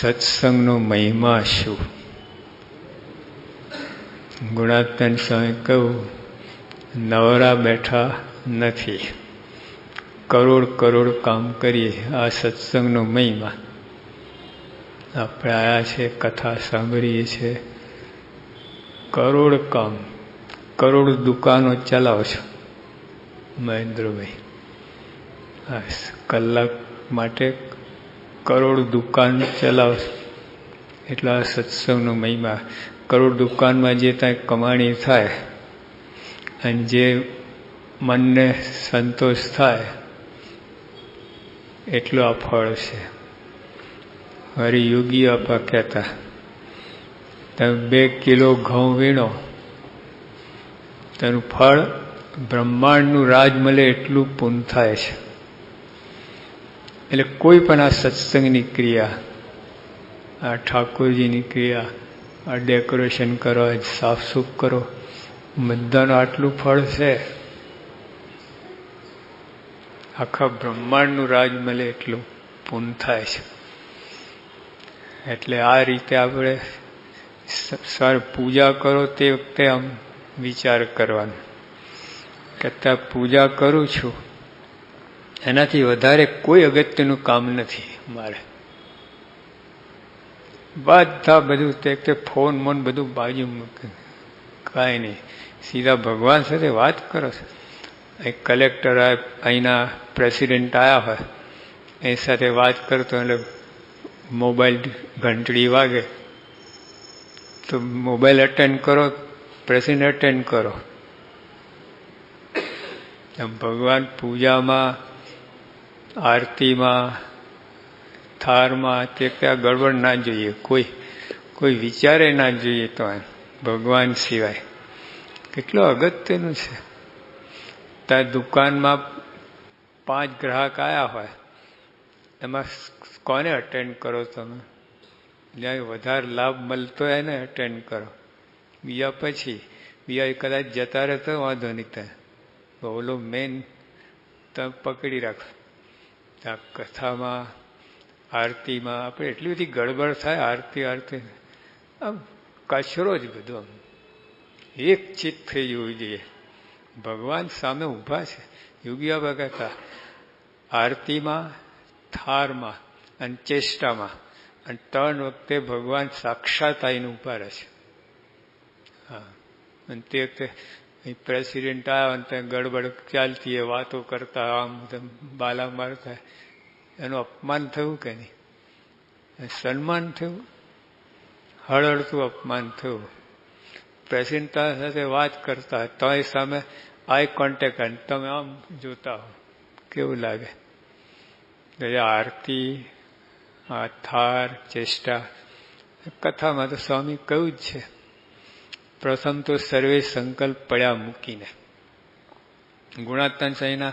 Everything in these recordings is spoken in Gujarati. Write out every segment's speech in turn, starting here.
સત્સંગનો મહિમા શું? ગુણાત્મન સ્વામી કહ્યું નવરા બેઠા નથી. કરોડ કરોડ કામ કરીએ, આ સત્સંગનો મહિમા. આપણે આયા છે, કથા સાંભળીએ છીએ કરોડ કામ, કરોડ દુકાનો ચલાવો છો. મહેન્દ્રભાઈ કલાક માટે કરોડ દુકાન ચલાવશે એટલા સત્સંગનો મહિમા. કરોડ દુકાનમાં જે ત્યાં કમાણી થાય અને જે મનને સંતોષ થાય, એટલું આ ફળ છે. હરિયોગી આપા કહેતા, તમે બે કિલો ઘઉં વીણો, તેનું ફળ બ્રહ્માંડનું રાજ મળે એટલું પૂન થાય છે. એટલે કોઈ પણ આ સત્સંગની ક્રિયા, આ ઠાકોરજીની ક્રિયા, આ ડેકોરેશન કરો સાફ સૂફ કરો, બધાનું આટલું ફળ છે. આખા બ્રહ્માંડનું રાજ મળે એટલું પૂન થાય છે. એટલે આ રીતે આપણે સર પૂજા કરો તે વખતે આમ વિચાર કરવાનો. કે ત્યાં પૂજા કરું છું એનાથી વધારે કોઈ અગત્યનું કામ નથી મારે. બધા બધું તે તે ફોન મોન બધું બાજુ કાંઈ નહીં. સીધા ભગવાન સાથે વાત કરો છો. અહીં કલેક્ટર અહીંના પ્રેસિડેન્ટ આવ્યા હોય. એ સાથે વાત કરતો એટલે મોબાઈલ ઘંટડી વાગે. તો મોબાઈલ અટેન્ડ કરો, પ્રેસિડેન્ટ અટેન્ડ કરો. ભગવાન પૂજામાં આરતીમાં, થારમાં તે ત્યાં ગડબડ ના જોઈએ, કોઈ કોઈ વિચારે ના જોઈએ તો ભગવાન સિવાય. કેટલો અગત્યનું છે. ત્યાં દુકાનમાં પાંચ ગ્રાહક આવ્યા હોય, એમાં કોને અટેન્ડ કરો તમે? જ્યાં વધારે લાભ મળતો હોય ને અટેન્ડ કરો. બીજા પછી, બીજા કદાચ જતા રહેતો વાંધો નહીં ત્યાં ઓલો મેન તમે પકડી રાખો. ત્યાં કથામાં, આરતીમાં આપણે એટલી બધી ગડબડ થાય, આરતી આરતી. આમ કચરો જ બધો એક ચિત્ત થઈ જવું જોઈએ. ભગવાન સામે ઊભા છે. યુગિયા ભગતા આરતીમાં, થારમાં અને ચેષ્ટામાં અને ત્રણ વખતે ભગવાન સાક્ષાત આવીને ઊભા રહે છે. હા. અને તે વખતે પ્રેસિડેન્ટ આવ્યા અને ત્યાં ગડબડ ચાલતી એ વાતો કરતા આમ બાલા મારતા એનું અપમાન થયું કે નહીં? સન્માન થયું? હળહળતું અપમાન થયું. પ્રેસિડન્ટ સાથે વાત કરતા તો સામે આઈ કોન્ટેક્ટ અને તમે આમ જોતા હો. કેવું લાગે? આરતી, આ થાર, ચેષ્ટા કથામાં તો સ્વામી કહ્યું જ છે. પ્રથમ તો સર્વે સંકલ્પ પડ્યા મૂકીને. ગુણાત્મા સાંઈના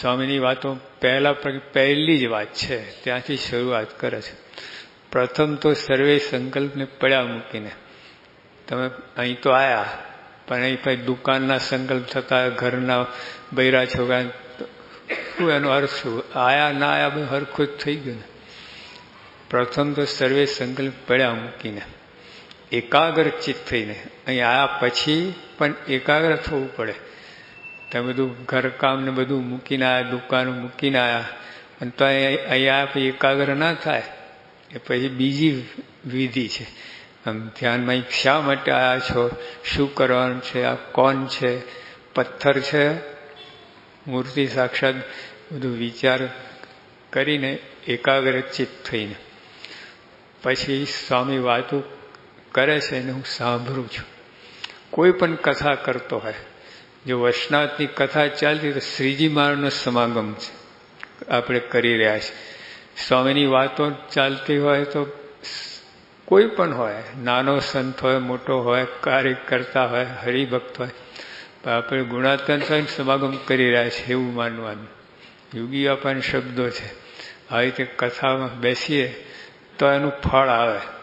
સ્વામીની વાતો પહેલા પહેલી જ વાત છે, ત્યાંથી શરૂઆત કરે છે. પ્રથમ તો સર્વે સંકલ્પને પડ્યા મૂકીને. તમે અહીં તો આવ્યા પણ અહીં પછી દુકાનના સંકલ્પ થતા, ઘરના બૈરા છોકરા શું એનો અર્થ શું? આયા ના આયા બધું હરખું જ થઈ ગયું ને. પ્રથમ તો સર્વે સંકલ્પ પડ્યા મૂકીને. એકાગ્ર ચિત્ત થઈને. અહીં આયા પછી પણ એકાગ્ર થવું પડે. તમે બધું ઘરકામ ને બધું મૂકીને આવ્યા દુકાન મૂકીને આવ્યા અને તો અહીંયા પછી એકાગ્ર ના થાય. એ પછી બીજી વિધિ છે. આમ ધ્યાનમાં શા માટે આવ્યા છો? શું કરવાનું છે? આ કોણ છે? પથ્થર છે? મૂર્તિ સાક્ષાત બધું વિચાર કરીને એકાગ્ર ચિત્ત થઈને. પછી સ્વામી વાતો કરે છે એને હું સાંભળું છું. કોઈ પણ કથા કરતો હોય, જો વૈષ્ણવની કથા ચાલતી તો શ્રીજી મહારાજનો સમાગમ છે. આપણે કરી રહ્યા છીએ. સ્વામીની વાતો ચાલતી હોય તો કોઈ પણ હોય, નાનો સંત હોય, મોટો હોય કાર્ય કરતા હોય, હરિભક્ત હોય પણ આપણે ગુણાત્મક સમાગમ કરી રહ્યા છીએ એવું માનવાનું. યોગી આપણને શબ્દો છે. આવી રીતે કથામાં બેસીએ તો એનું ફળ આવે.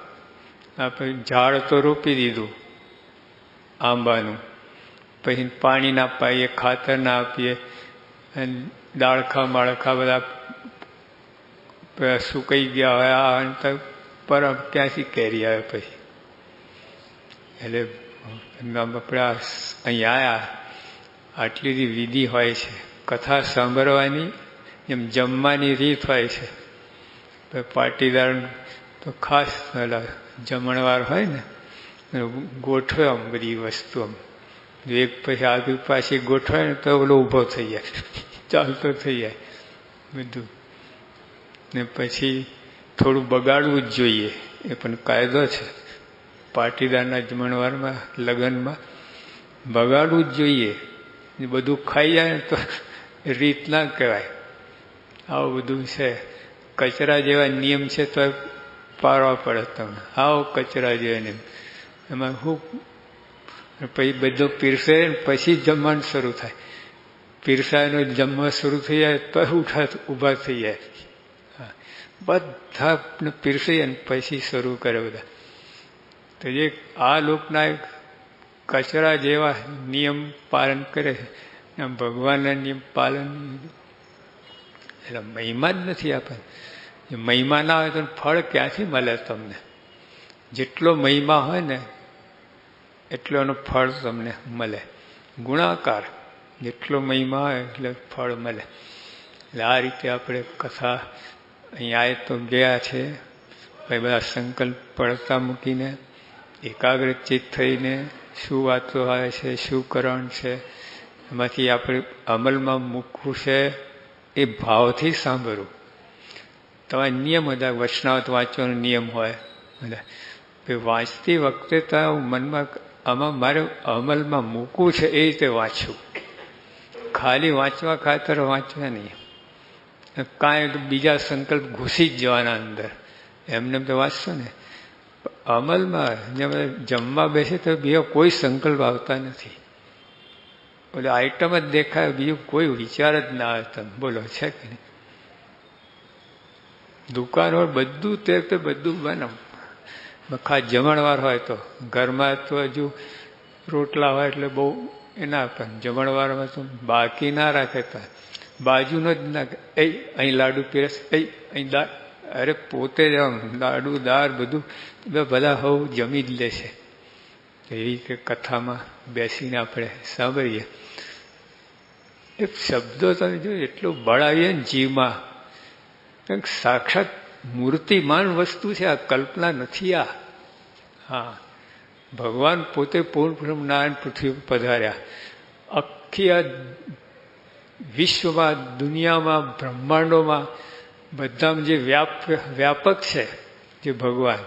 આપણે ઝાડ તો રોપી દીધું આંબાનું. પછી પાણી ના પાઈએ ખાતર ના આપીએ, અને દાળખા માળખા બધા સુકાઈ ગયા હોય આ પરમ ક્યાંથી કેરી આવે પછી. એટલે આપણે અહીંયા આવ્યા આટલી બધી વિધિ હોય છે. કથા સાંભળવાની, એમ જમવાની રીત હોય છે. પાટીદાર તો ખાસ જમણવાર હોય ને ગોઠવે આમ બધી વસ્તુ આમ. એક પછી આગળ પાછી ગોઠવાય ને તો ઓલો ઊભો થઈ જાય. ચાલતો થઈ જાય બધું. ને પછી થોડું બગાડવું જ જોઈએ. એ પણ કાયદો છે. પાટીદારના જમણવારમાં, લગ્નમાં બગાડવું જ જોઈએ. બધું ખાઈ જાય તો રીત ના કહેવાય. આવું બધું છે. કચરા જેવા નિયમ છે તો પાડવા પડે તમે આવો કચરા જોઈએ ને એમાં હું પછી બધું પીરસે પછી જમવાનું શરૂ થાય. પીરસાયનો જમવા શરૂ થઈ જાય તો ઉઠા, ઊભા થઈ જાય. બધા પીરસી અને પછી શરૂ કરે બધા. તો જે આ લોકના કચરા જેવા નિયમ પાલન કરે ભગવાનના નિયમ પાલન. એટલે મહિમા જ નથી આપણને મહિમા ના હોય તો ફળ ક્યાંથી મળે તમને? જેટલો મહિમા હોય ને, એટલો એનો ફળ તમને મળે. ગુણાકાર, જેટલો મહિમા હોય એટલે ફળ મળે. એટલે આ રીતે આપણે કથા અહીંયા તો ગયા છે. ભાઈ બધા સંકલ્પ પડતા મૂકીને એકાગ્રચિત થઈને શું વાતો આવે છે, શું કરણ છે, એમાંથી આપણે અમલમાં મૂકવું છે એ ભાવથી સાંભળવું. તમારે નિયમ બધા વચનાવત વાંચવાનો નિયમ હોય. બધા વાંચતી વખતે તો મનમાં આમાં મારે અમલમાં મૂકવું છે એ રીતે વાંચવું. ખાલી વાંચવા ખાતર વાંચવા નહીં. કાંઈ બીજા સંકલ્પ ઘૂસી જ જવાના અંદર. એમને તો વાંચશો ને? અમલમાં જમવા બેસે તો બીજો કોઈ સંકલ્પ આવતા નથી. એટલે આઈટમ જ દેખાય, બીજું કોઈ વિચાર જ ના આવે તમે બોલો, છે કે નહીં? દુકાન હોય, બધું તે તો બધું બનાવ. ખાસ જમણવાર હોય તો. ઘરમાં તો હજુ રોટલા હોય એટલે બહુ એના પણ જમણવારમાં તો બાકી ના રાખે તો. બાજુનો જ ના એ અહીં લાડુ પીરસ એ અહીં દાળ અરે પોતે જ લાડુ, દાળ બધું બધા હવ જમી જ લેશે. એવી કે કથામાં બેસીને આપણે સાંભળીએ. એ શબ્દો તમે જો એટલો બળાવીએ ને જીવમાં સાક્ષાત મૂર્તિમાન વસ્તુ છે, આ કલ્પના નથી આ. હા. ભગવાન પોતે પૂર્ણ નારાયણ પૃથ્વી પધાર્યા. આખી આ વિશ્વમાં, દુનિયામાં, બ્રહ્માંડોમાં બધામાં જે વ્યાપ, વ્યાપક છે જે ભગવાન.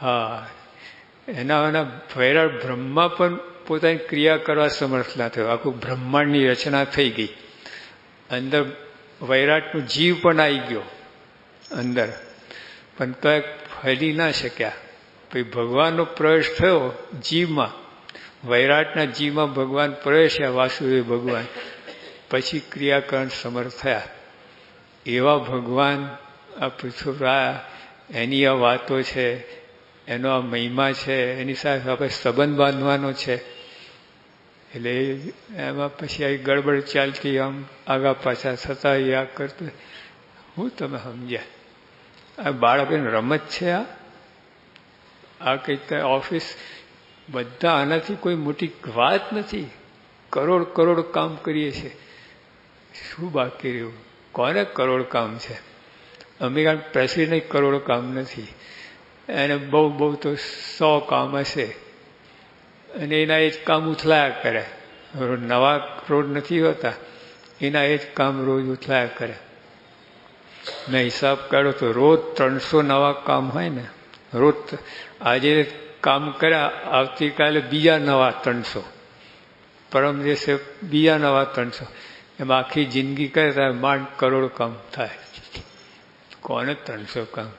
હા. એના એના વૈરાળ બ્રહ્મા પણ પોતાની ક્રિયા કરવા સમર્થ ના થયો. આખું બ્રહ્માંડની રચના થઈ ગઈ. અંદર વૈરાટનો જીવ પણ આવી ગયો. અંદર. પણ તો ફરી ના શક્યા. પછી ભગવાનનો પ્રવેશ થયો જીવમાં. વૈરાટના જીવમાં ભગવાન પ્રવેશ્યા વાસુદેવ ભગવાન. પછી ક્રિયાકરણ સમર્થ થયા. એવા ભગવાન આ પૃથ્વીરાયા એની આ વાતો છે એનો આ મહિમા છે એની સાથે આપણે સંબંધ બાંધવાનો છે. એટલે એમાં પછી આ ગડબડ ચાલતી આમ આગા પાછા થતા આ કરતું. હું તમે સમજ્યા? આ બાળકોની રમત છે આ? આ કંઈક ઓફિસ બધા આનાથી કોઈ મોટી વાત નથી. કરોડ કરોડ કામ કરીએ છીએ શું બાકી રહ્યું? કોને કરોડ કામ છે? અમેરિકન પ્રેસિડેન્ટ કરોડ કામ નથી. એને બહુ બહુ તો સો કામ હશે. અને એના એ જ કામ ઉથલાયા કરે. નવા રોડ નથી હોતા, એના એ જ કામ રોજ ઉથલાયા કરે. મેં હિસાબ કાઢો તો રોજ ત્રણસો નવા કામ હોય ને, રોજ આજે કામ કર્યા, આવતીકાલે બીજા નવા ત્રણસો. પરમ દિવસે બીજા નવા ત્રણસો. એમ આખી જિંદગી કરે ત્યારે માંડ કરોડ કામ થાય. કોને ત્રણસો કામ?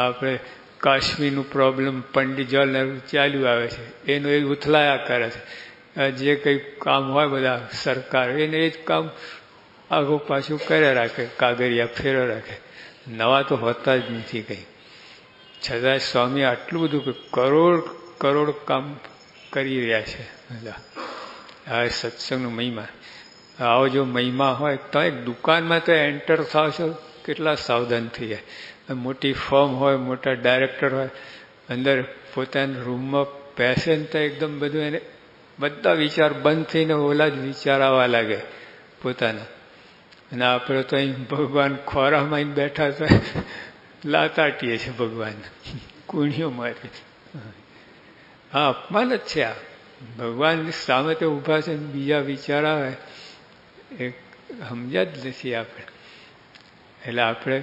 આપણે કાશ્મીરનું પ્રોબ્લેમ પંડિત ને ચાલ્યું આવે છે. એનું એ ઉથલાયા કરે છે. જે કંઈ કામ હોય બધા સરકાર, એને એ જ કામ આગું પાછું કર્યા રાખે કાગરિયા ફેરો રાખે. નવા તો હોતા જ નથી કંઈ. છતાં સ્વામી આટલું બધું કે કરોડ કરોડ કામ કરી રહ્યા છે બધા. આ સત્સંગનો મહિમા. આવો જો મહિમા હોય, તો એક દુકાનમાં તો એન્ટર થાવ છો કેટલા સાવધાન થઈ જાય મોટી ફોર્મ હોય, મોટા ડાયરેક્ટર હોય, અંદર પોતાના રૂમમાં પેશન તો એકદમ બધું એને બધા વિચાર બંધ થઈને ઓલા જ વિચાર આવવા લાગે પોતાના. અને આપણે તો અહીં ભગવાન ખોરામાં બેઠા તો લાતાટીએ છે ભગવાન. કુણીઓ મારી. હા, અપમાન જ છે આ. ભગવાન સામે તો ઊભા છે બીજા વિચાર આવે, એ સમજ્યા જ નથી આપણે. એટલે આપણે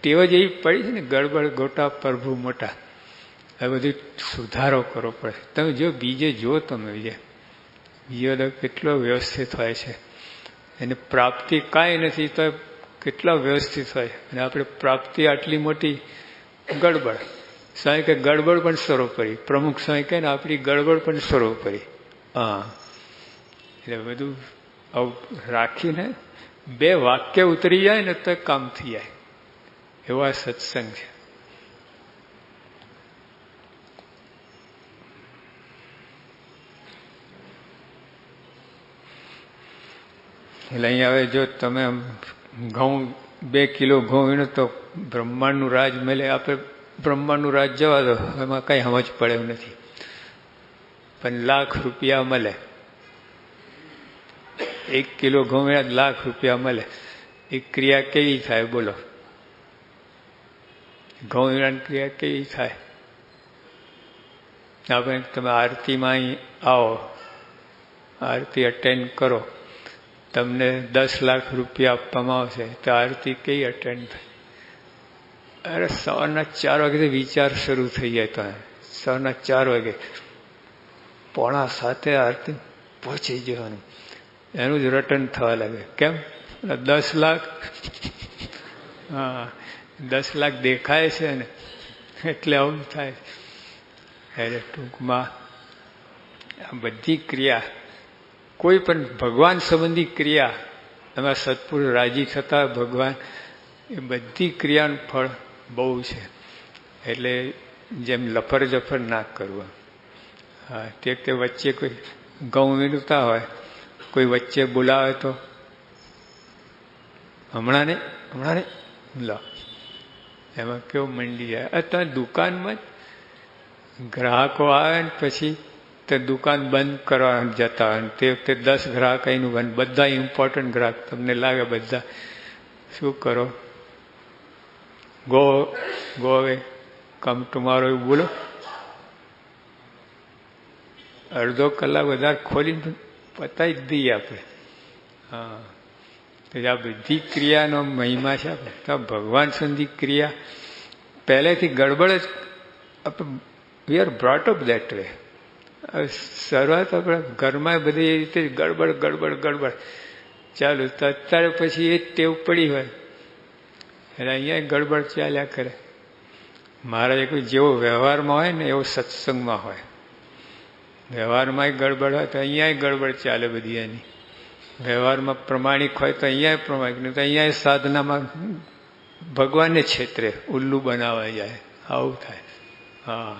ટેવ જ એવી પડી છે ને, ગડબડ, ગોટા, પ્રભુ, મોટા, આ બધું સુધારો કરવો પડે. તમે જો બીજે જો તમે બીજે, બીજો તો કેટલો વ્યવસ્થિત હોય છે. એની પ્રાપ્તિ કાંઈ નથી, તો કેટલા વ્યવસ્થિત હોય. અને આપણે પ્રાપ્તિ આટલી મોટી ગડબડ. સ્વામી કે ગડબડ પણ સર્વોપરી પ્રમુખ સ્વામી કહે ને, આપણી ગડબડ પણ સર્વોપરી હા. એટલે બધું આવું રાખીને બે વાક્ય ઉતરી જાય ને તો કામ થઈ જાય. એવો આ સત્સંગ છે. એટલે અહીંયા હવે જો તમે ઘઉં, બે કિલો ઘઉં વીણો તો બ્રહ્માંડનું રાજ મળે. આપણે બ્રહ્માંડનું રાજ જવા દો. એમાં કંઈ સમજ પડે એવું નથી. પણ લાખ રૂપિયા મળે. એક કિલો ઘઉં લાખ રૂપિયા મળે. એ ક્રિયા કેવી થાય બોલો? ઘઉં ક્રિયા કેવી થાય? આપણે તમે આરતીમાં અહીં આવો. આરતી અટેન્ડ કરો. તમને દસ લાખ રૂપિયા આપવામાં આવશે. તો આરતી કઈ અટેન્ડ થાય? અરે સવારના ચાર વાગે વિચાર શરૂ થઈ જાય તો સવારના ચાર વાગે પોણા સાથે આરતી પહોંચી જવાનું. એનું જ રટન થવા લાગે. કેમ? દસ લાખ, હા, દસ લાખ દેખાય છે ને, એટલે આવું થાય. એટલે ટૂંકમાં, આ બધી ક્રિયા, કોઈ પણ ભગવાન સંબંધી ક્રિયા, એમાં સત્પુરુષ રાજી થતા ભગવાન, એ બધી ક્રિયાનું ફળ બહુ છે. એટલે જેમ લફર જફર ના કરવું. હા, તે વચ્ચે કોઈ ઘઉં વીણતા હોય કોઈ વચ્ચે બોલાવે તો? હમણાં ને હમણાં ને લો. એમાં કેવો મંડી જાય? અત્યારે દુકાનમાં ગ્રાહકો આવે ને પછી તે દુકાન બંધ કરવા જતા હોય તે વખતે દસ ગ્રાહક અહીંનું બંધ બધા ઇમ્પોર્ટન્ટ ગ્રાહક તમને લાગે બધા. શું કરો? ગો ગો હવે કમ ટુમારો એવું બોલો? અડધો કલાક વધારે ખોલીને પતાવી જ દઈએ આપણે હા. તો આ બધી ક્રિયાનો મહિમા છે આપણે. તો ભગવાન સુધી ક્રિયા પહેલેથી ગડબડ જ આપણે we are brought up that way શરૂઆત આપણે ઘરમાં બધી એ રીતે ગડબડ ગડબડ ગડબડ. ચાલુ, તો અત્યારે પછી એ ટેવ પડી હોય. એટલે અહીંયા ગડબડ ચાલ્યા કરે. કોઈ જેવો વ્યવહારમાં હોય ને એવો સત્સંગમાં હોય. વ્યવહારમાં ગડબડ હોય તો અહીંયા ગડબડ ચાલે બધી એની. વ્યવહારમાં પ્રમાણિક હોય તો અહીંયા પ્રમાણિક, નહીં તો અહીંયા સાધનામાં ભગવાનને ક્ષેત્રે ઉલ્લુ બનાવવા જાય, આવું થાય. હા.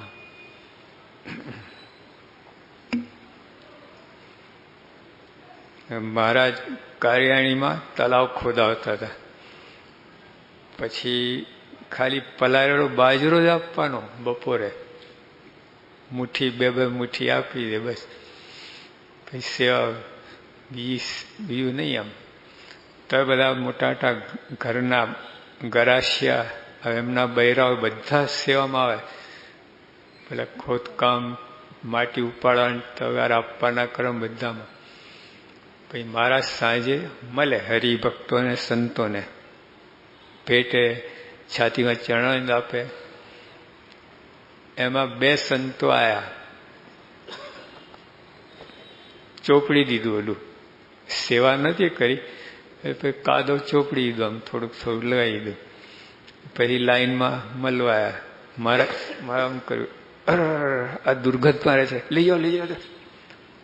મહારાજ કારિયાણીમાં તલાવ ખોદાવતા હતા. પછી ખાલી પલાળેલો બાજરો જ આપવાનો બપોરે. મુઠ્ઠી, બે બે મુઠ્ઠી આપી દે બસ. પછી સેવા બીજી બીજું નહીં આમ. તો બધા મોટા મોટા ઘરના ગરાશિયા હવે એમના બૈરાઓ બધા સેવામાં આવે. પેલા ખોદકામ, માટી ઉપાડવાની તગાર આપવાના ક્રમ બધામાં. પછી મારા સાંજે મળે હરિભક્તોને, સંતોને. પેટે છાતીમાં ચરણ આપે એમાં બે સંતો આયા ચોપડી દીધું ઓલું સેવા નથી કરી કાદો ચોપડી દીધું આમ થોડુંક થોડુંક લગાવી દીધું પછી લાઈનમાં મળવાયા મારા મારા આમ કર્યું આ દુર્ગંધ મારે છે લઈ જાઓ લઈ જાઓ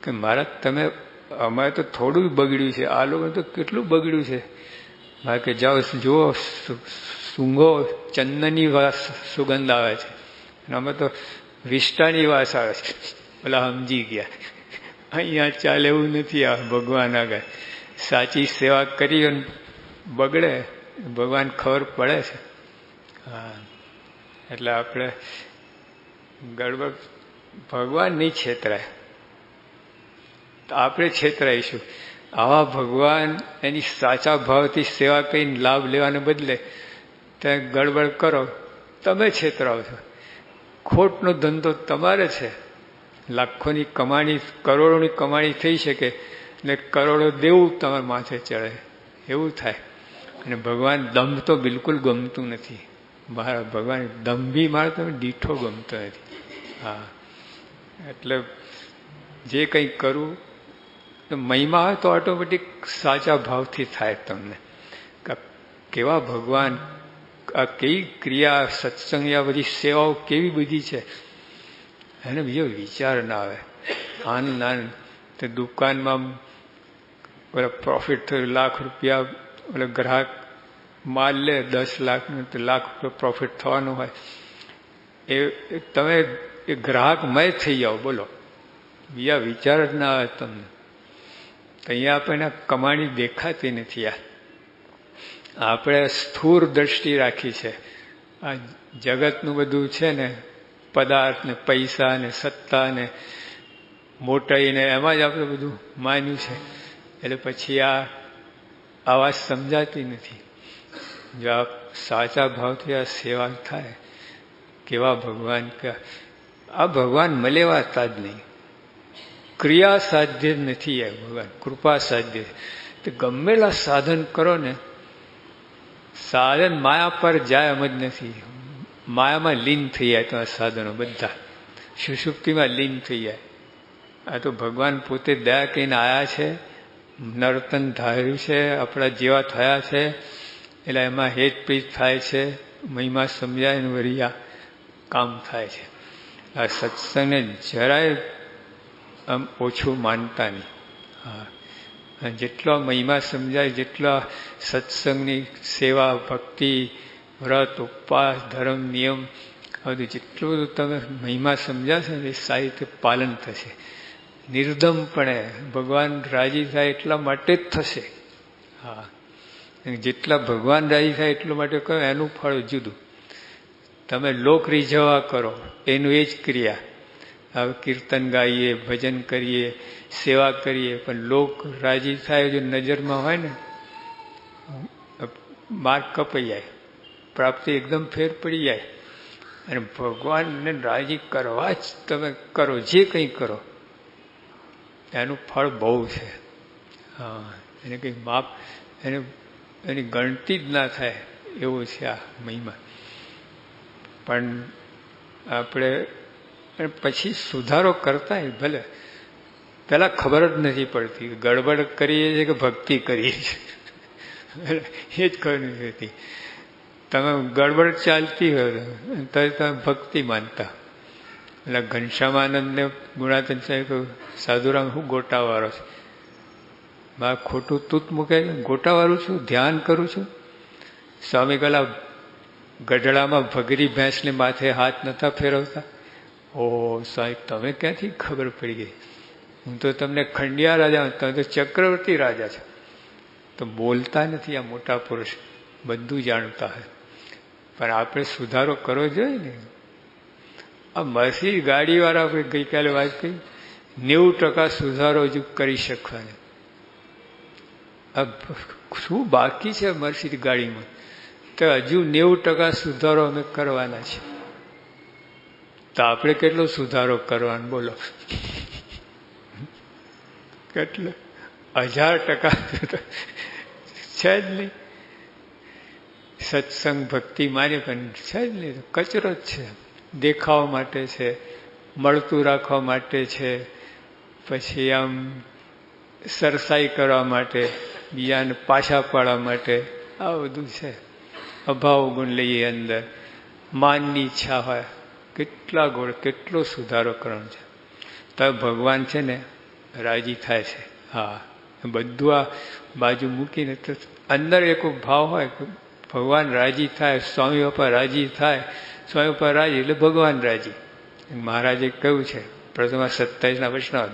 કે મારા તમે અમારે તો થોડું બગડ્યું છે આ લોકો તો કેટલું બગડ્યું છે મારે કે જાઓ જુઓ સૂંઘો ચંદનની સુગંધ આવે છે અમે તો વિષ્ટાની વાસ આવે છે. પેલા સમજી ગયા. અહીંયા ચાલે એવું નથી આ ભગવાન આગળ. સાચી સેવા કરી બગડે. ભગવાન ખબર પડે છે. હા. એટલે આપણે ગડબડ ભગવાન નહીં છેતરાય આપણે છેતરાઈશું. આવા ભગવાન એની સાચા ભાવથી સેવા કરીને લાભ લેવાને બદલે ત્યાં ગડબડ કરો. તમે છેતરાવ છો. ખોટનો ધંધો તમારે છે. લાખોની કમાણી, કરોડોની કમાણી થઈ શકે ને કરોડો દેવું તમારા માથે ચડે. એવું થાય. અને ભગવાન દંભ તો બિલકુલ ગમતું નથી. મારા ભગવાન દંભી મારે તમે દીઠો ગમતો નથી. હા. એટલે જે કંઈ કરવું તો મહિમા હોય તો ઓટોમેટિક સાચા ભાવથી થાય તમને. કેવા ભગવાન આ કેવી ક્રિયા, સત્સંગ આ બધી સેવાઓ કેવી બધી છે? એને બીજો વિચાર ના આવે. આનંદ આનંદ તે દુકાનમાં ઓલા પ્રોફિટ થયું, લાખ રૂપિયા એટલે ગ્રાહક માલ લે, દસ લાખનું, તો લાખ રૂપિયા પ્રોફિટ થવાનું હોય. એ તમે, એ ગ્રાહક મય થઈ જાઓ, બોલો. બીજા વિચાર જ ના આવે તમને. અહીંયા આપણને કમાણી દેખાતી નથી આ. આપણે સ્થૂર દ્રષ્ટિ રાખી છે. આ જગતનું બધું છે ને, પદાર્થ ને, પૈસા ને, સત્તા ને, મોટાઈ ને, એમાં જ આપણે બધું માન્યું છે. એટલે પછી આ આવાજ સમજાતી નથી. જો આ સાચા ભાવથી આ સેવા થાય, કેવા ભગવાન આ ભગવાન મલેવાતા જ નહીં. ક્રિયા સાધ્ય નથી આ ભગવાન, કૃપા સાધ્ય. તો ગમેલા સાધન કરો ને સાધન માયા પર જાય એમ જ નથી. માયામાં લીન થઈ જાય તો આ સાધનો બધા. સુષુપ્તિમાં લીન થઈ જાય. આ તો ભગવાન પોતે દયા કહીને આવ્યા છે, નર્તન ધાર્યું છે, આપણા જેવા થયા છે, એટલે એમાં હેતપ્રીત થાય છે, મહિમા સમજાય ને વરિયા કામ થાય છે. આ સત્સંગને જરાય આમ ઓછું માનતા નહીં. હા. જેટલો મહિમા સમજાય, જેટલા સત્સંગની સેવા, ભક્તિ, વ્રત, ઉપવાસ, ધર્મ, નિયમ બધું જેટલું તમે મહિમા સમજાશે ને એ સારી રીતે પાલન થશે. નિર્દમપણે ભગવાન રાજી થાય એટલા માટે જ થશે. હા. જેટલા ભગવાન રાજી થાય એટલા માટે કહો, એનું ફળ જુદું. તમે લોક રીઝવા કરો, એનું એ જ ક્રિયા. હવે કીર્તન ગાઈએ, ભજન કરીએ, સેવા કરીએ. પણ લોક રાજી થાય જો નજરમાં હોય ને માર્ગ કપાઈ જાય. પ્રાપ્તિ એકદમ ફેર પડી જાય. અને ભગવાનને રાજી કરવા જ તમે કરો, જે કંઈ કરો, એનું ફળ બહુ છે. હા, એને કંઈ માપ, એને, એની ગણતી જ ના થાય એવું છે આ મહિમા. પણ આપણે પછી સુધારો કરતા ભલે. પહેલાં ખબર જ નથી પડતી. ગડબડ કરીએ છીએ કે ભક્તિ કરીએ છીએ? એ જ ખબર નથી હતી તમે ગડબડ ચાલતી હોય તો તમે ભક્તિ માનતા. એટલે ઘનશ્યામાનંદને ગુણાતન સાહેબ સાધુરામ, હું ગોટાવાળો છે. મારે ખોટું તૂત મૂકે ગોટાવાળું છું? ધ્યાન કરું છું? સ્વામી કલા ગઢડામાં ભગરી ભેંસને માથે હાથ નતા ફેરવતા? ઓ સાહેબ, તમે ક્યાંથી ખબર પડી ગઈ? હું તો તમને ખંડિયા રાજા, તમે તો ચક્રવર્તી રાજા છો. તો બોલતા નથી આ મોટા પુરુષ, બધું જાણતા હોય. પણ આપણે સુધારો કરવો જોઈએ ને? આ મસી ગાડીવાળા આપણે ગઈકાલે વાત કરી? નેવું ટકા સુધારો હજુ કરી શકવાને. શું બાકી છે મર્સી ગાડીમાં? તો હજુ નેવું ટકા સુધારો અમે કરવાના છે. તો આપણે કેટલો સુધારો કરવાનો? બોલો. કેટલો? હજાર ટકા છે જ નહીં. સત્સંગ ભક્તિ માને પણ છે જ નહીં. કચરો જ છે. દેખાવા માટે છે, મળતું રાખવા માટે છે, પછી આમ સરસાઈ કરવા માટે, બીજાને પાછા પાડવા માટે, આ બધું છે. અભાવ ગુણ લઈએ અંદર. માનની ઈચ્છા હોય. કેટલા ગોળ, કેટલો સુધારો કરવાનો છે. તો ભગવાન છે ને રાજી થાય છે. હા. બધું આ બાજુ મૂકીને તો અંદર એક ભાવ હોય ભગવાન રાજી થાય, સ્વામી બાપા રાજી થાય, સ્વામી બાપા રાજી એટલે ભગવાન રાજી. મહારાજે કહ્યું છે, પ્રથમ સત્તાવીસના વૈષ્ણવ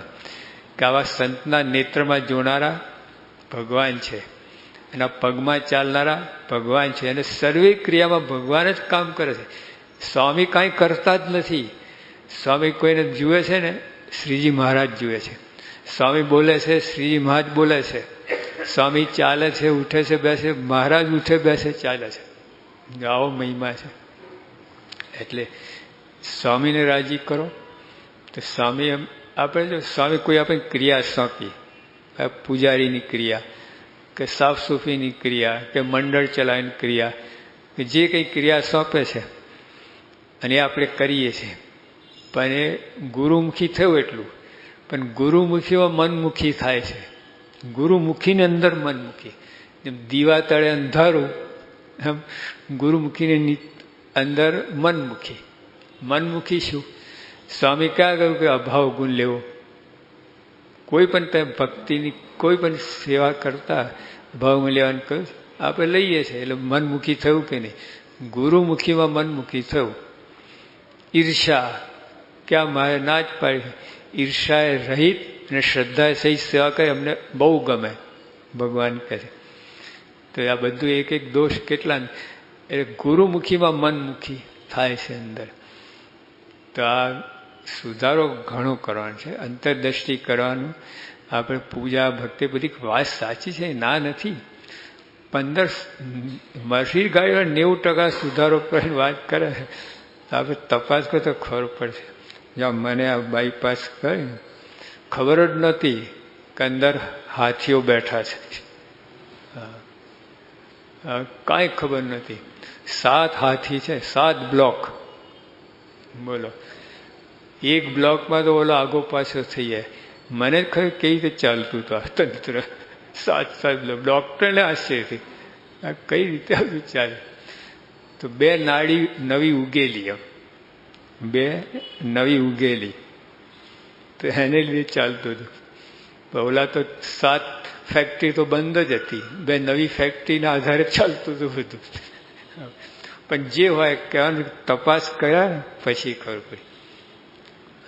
કે આવા સંતના નેત્રમાં જોનારા ભગવાન છે. એના પગમાં ચાલનારા ભગવાન છે. અને સર્વે ક્રિયામાં ભગવાન જ કામ કરે છે. સ્વામી કાંઈ કરતા જ નથી. સ્વામી કોઈને જુએ છે ને, શ્રીજી મહારાજ જુએ છે. સ્વામી બોલે છે, શ્રીજી મહારાજ બોલે છે. સ્વામી ચાલે છે, ઉઠે છે, બેસે મહારાજ ઉઠે, બેસે, ચાલે છે. આવો મહિમા છે. એટલે સ્વામીને રાજી કરો. તો સ્વામી એમ આપણે જો સ્વામી કોઈ આપણે ક્રિયા સોંપી. પૂજારીની ક્રિયા, કે સાફ સુફીની ક્રિયા, કે મંડળ ચલાવીની ક્રિયા, કે જે કંઈ ક્રિયા સોંપે છે અને આપણે કરીએ છીએ. પણ એ ગુરુમુખી થયું એટલું. પણ ગુરુમુખીમાં મનમુખી થાય છે. ગુરુમુખીની અંદર મનમુખી. જેમ દીવા તળે અંધારું, એમ ગુરુમુખીની અંદર મનમુખી. મનમુખી શું? સ્વામી ક્યાં કહ્યું કે અભાવ ગુણ લેવો? કોઈ પણ તમે ભક્તિની કોઈ પણ સેવા કરતા ભાવમાં લેવાનું કહ્યું આપણે લઈએ છીએ. એટલે મનમુખી થયું કે નહીં? ગુરુમુખીમાં મનમુખી થયું. ઈર્ષા ક્યાં મારે ના જ પાડી ઈર્ષાએ રહિત અને શ્રદ્ધાએ સહિત સેવા કરે, અમને બહુ ગમે, ભગવાન કહે તો આ બધું એક એક દોષ કેટલા એટલે ગુરુમુખીમાં મનમુખી થાય છે અંદર. તો આ સુધારો ઘણો કરવાનો છે. અંતરદ્રષ્ટિ કરવાનું, આપણે પૂજા ભક્તિ બધી વાત સાચી છે ના નથી. પંદર મસીર ગાયો નેવું ટકા સુધારો પર વાત કરે આપણે તપાસ કરો તો ખબર પડશે. જ્યાં મને આ બાયપાસ કરી, ખબર જ નહોતી કે અંદર હાથીઓ બેઠા છે. કાંઈ ખબર નથી સાત હાથી છે, સાત બ્લોક. બોલો. એક બ્લોકમાં તો ઓલો આગો પાછો થઈ જાય. મને જ ખબર કેવી રીતે ચાલતું હતું આ તંત્ર. સાત સાત બ્લોક. ડૉક્ટરને આશ્ચર્યથી આ કઈ રીતે આવું ચાલે? તો બે નાડી નવી ઉગેલી બે નવી ઉગેલી. તો એને લીધે ચાલતું હતું. ઓલા તો સાત ફેક્ટરી તો બંધ જ હતી. બે નવી ફેક્ટરીના આધારે ચાલતું હતું બધું. પણ જે હોય કહેવાનું તપાસ કર્યા પછી ખબર પડી.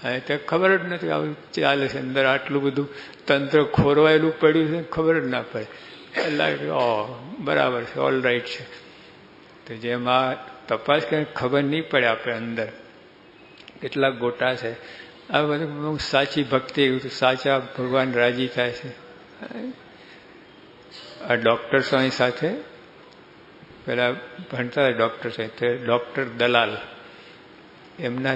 હવે તો ખબર જ નથી આવું ચાલે છે અંદર આટલું બધું તંત્ર ખોરવાયેલું પડ્યું છે ખબર જ ના પડે. એટલે ઓ બરાબર છે ઓલ રાઈટ છે. તો જેમાં તપાસ કરે ખબર નહીં પડે આપણે અંદર કેટલા ગોટા છે. આ બધું સાચી ભક્તિ સાચા ભગવાન રાજી થાય છે. આ ડૉક્ટર સ્વામી સાથે પેલા ભણતા ડૉક્ટર સાહેબ ડૉક્ટર દલાલ. એમનાથી